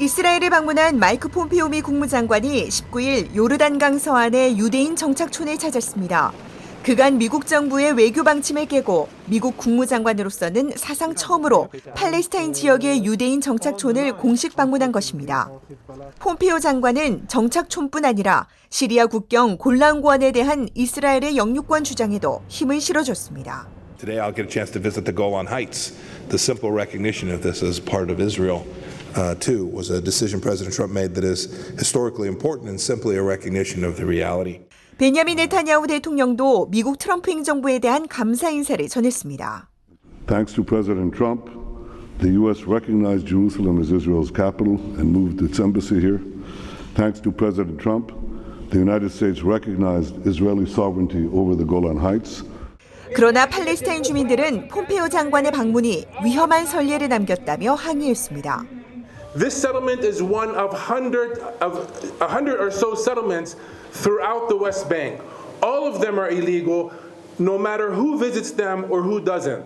이스라엘을 방문한 마이크 폼페오 미 국무장관이 19일 요르단강 서안의 유대인 정착촌을 찾았습니다. 그간 미국 정부의 외교 방침을 깨고 미국 국무장관으로서는 사상 처음으로 팔레스타인 지역의 유대인 정착촌을 공식 방문한 것입니다. 폼페오 장관은 정착촌뿐 아니라 시리아 국경 골란고안에 대한 이스라엘의 영유권 주장에도 힘을 실어줬습니다. Today, I'll get a chance to visit the Golan Heights. The simple recognition of this as part of Israel, uh, too, was a decision President Trump made that is historically important and simply a recognition of the reality. 베냐민 네타냐후 대통령도 미국 트럼프 행정부에 대한 감사 인사를 전했습니다. Thanks to President Trump, the U.S. recognized Jerusalem as Israel's capital and moved its embassy here. Thanks to President Trump, the United States recognized Israeli sovereignty over the Golan Heights. 그러나 팔레스타인 주민들은 폼페오 장관의 방문이 위험한 선례를 남겼다며 항의했습니다. This settlement is one of hundred of a hundred or so settlements throughout the West Bank. All of them are illegal, no matter who visits them or who doesn't.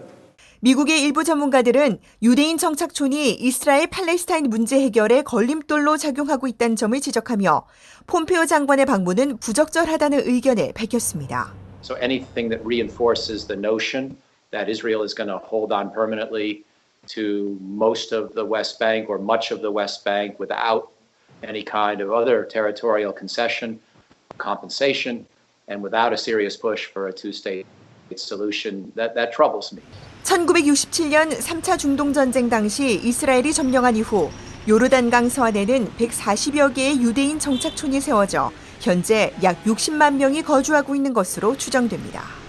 미국의 일부 전문가들은 유대인 정착촌이 이스라엘 팔레스타인 문제 해결에 걸림돌로 작용하고 있다는 점을 지적하며 폼페오 장관의 방문은 부적절하다는 의견을 밝혔습니다. So anything that reinforces the notion that Israel is going to hold on permanently to most of the West Bank or much of the West Bank without any kind of other territorial concession, compensation, and without a serious push for a two-state solution, that, that troubles me. 1967년 3차 중동 전쟁 당시 이스라엘이 점령한 이후 요르단강 서안에는 140여 개의 유대인 정착촌이 세워져 현재 약 60만 명이 거주하고 있는 것으로 추정됩니다.